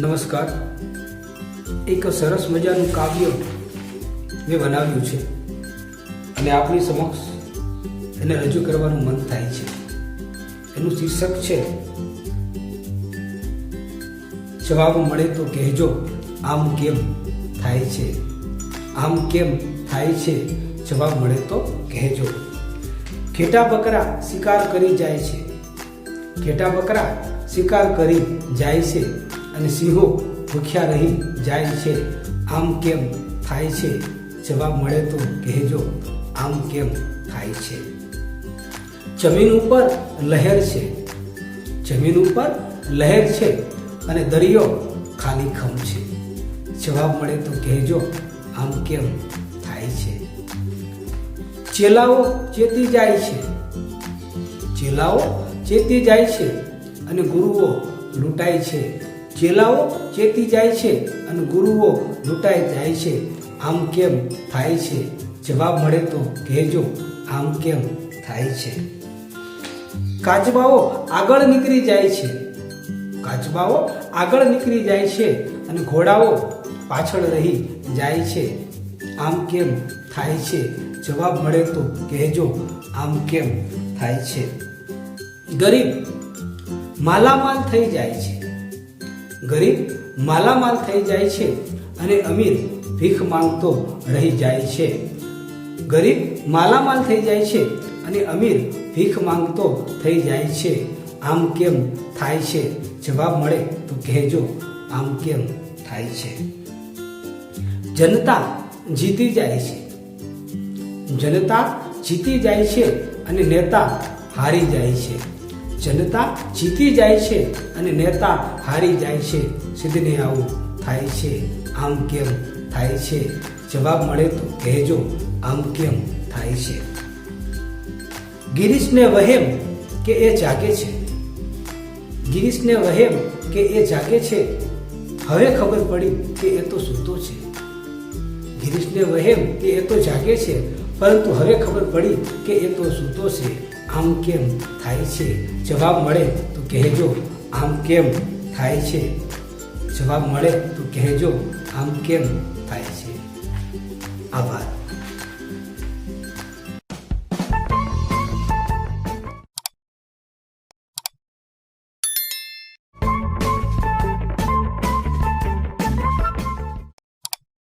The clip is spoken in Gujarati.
નમસ્કાર. એક સરસ મજાનું કાવ્ય મેં બનાવ્યું છે અને આપણી સમક્ષ એને રજૂ કરવાનું મન થાય છે. એનું શીર્ષક છે, જવાબ મળે તો કહેજો, આમ કેમ થાય છે? આમ કેમ થાય છે? જવાબ મળે તો કહેજો. ઘેટા બકરા શિકાર કરી જાય છે. ઘેટા બકરા શિકાર કરી જાય છે. અને સિંહો ભૂખ્યા રહી જાય છે. આમ કેમ થાય છે? જવાબ મળે તો કહેજો, આમ કેમ થાય છે? જમીન ઉપર લહેર છે. જમીન ઉપર લહેર છે અને દરિયો ખાલી ખમ છે. જવાબ મળે તો કહેજો, આમ કેમ થાય છે? ચેલાઓ ચેતી જાય છે. ચેલાઓ ચેતી જાય છે અને ગુરુઓ લૂંટાય છે. ચેલાઓ ચેતી જાય છે અને ગુરુઓ લૂંટાઈ જાય છે. આમ કેમ થાય છે? જવાબ મળે તો કહેજો, આમ કેમ થાય છે? કાચબાઓ આગળ નીકળી જાય છે. કાચબાઓ આગળ નીકળી જાય છે અને ઘોડાઓ પાછળ રહી જાય છે. આમ કેમ થાય છે? જવાબ મળે તો કહેજો, આમ કેમ થાય છે? ગરીબ માલામાલ થઈ જાય છે. ગરીબ માલામાલ થઈ જાય છે અને અમીર ભીખ માંગતો રહી જાય છે. ગરીબ માલામાલ થઈ જાય છે અને અમીર ભીખ માંગતો થઈ જાય છે. આમ કેમ થાય છે? જવાબ મળે તો કહેજો, આમ કેમ થાય છે? જનતા જીતી જાય છે. જનતા જીતી જાય છે અને નેતા હારી જાય છે. જનતા જીતી જાય છે અને નેતા હારી જાય છે. સિદ્ધને આવું થાય છે. આમ કેમ થાય છે? જવાબ મળે તો કહેજો, આમ કેમ થાય છે? ગિરીશને વહેમ કે એ જાગે છે? ગિરીશને વહેમ કે એ જાગે છે? હવે ખબર પડી કે એ તો સૂતો છે. ગિરીશને વહેમ કે એ તો જાગે છે, પરંતુ હવે ખબર પડી કે એ તો સૂતો છે. આમ કેમ થાય છે? જવાબ મળે તો કહેજો, આમ કેમ થાય છે? જવાબ મળે તો કહેજો, આમ કેમ થાય છે? આભાર.